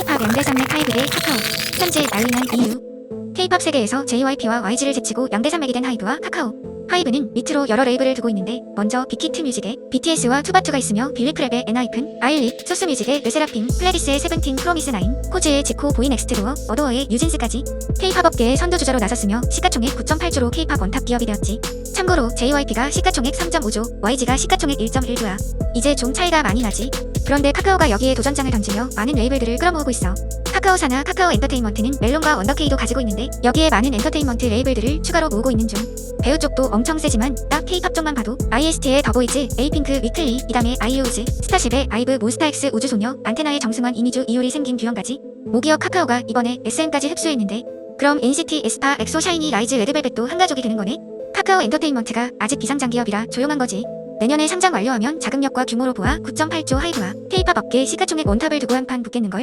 K-팝 연대 산맥 하이브 대 카카오. 현재 난리난 이유. K-팝 세계에서 JYP와 YG를 제치고 연대 산맥이 된 하이브와 카카오. 하이브는 밑으로 여러 레이블을 두고 있는데 먼저 빅히트 뮤직에 BTS와 투바투가 있으며 빌리크랩의 엔하이픈, 아일릿, 소스뮤직의 르세라핌, 플레디스의 세븐틴, 프로미스 나인, 코즈의 지코, 보이넥스트로어, 어도어의 유진스까지 K-팝 업계의 선두주자로 나섰으며 시가총액 9.8조로 K-팝 원탑 기업이 되었지. 참고로 JYP가 시가총액 3.5조, YG가 시가총액 1.1조야. 이제 좀 차이가 많이 나지 그런데 카카오가 여기에 도전장을 던지며 많은 레이블들을 끌어모으고 있어. 카카오사나 카카오 엔터테인먼트는 멜론과 원더케이도 가지고 있는데 여기에 많은 엔터테인먼트 레이블들을 추가로 모으고 있는 중. 배우 쪽도 엄청 세지만 딱 K-팝 쪽만 봐도 IST의 더보이즈, 에이핑크, 위클리, 이담의 아이오즈, 스타쉽의 아이브, 몬스타엑스, 우주소녀, 안테나의 정승환, 이미주, 이효리, 생긴 듀언까지 모기업 카카오가 이번에 SM까지 흡수했는데 그럼 NCT, 에스파, 엑소, 샤이니, 라이즈, 레드벨벳도 한 가족이 되는 거네? 카카오 엔터테인먼트가 아직 비상장 기업이라 조용한 거지 내년에 상장 완료하면 자금력과 규모로 보아 9.8조 하이브와 K-팝 업계 시가총액 원탑을 두고 한판 붙겠는걸?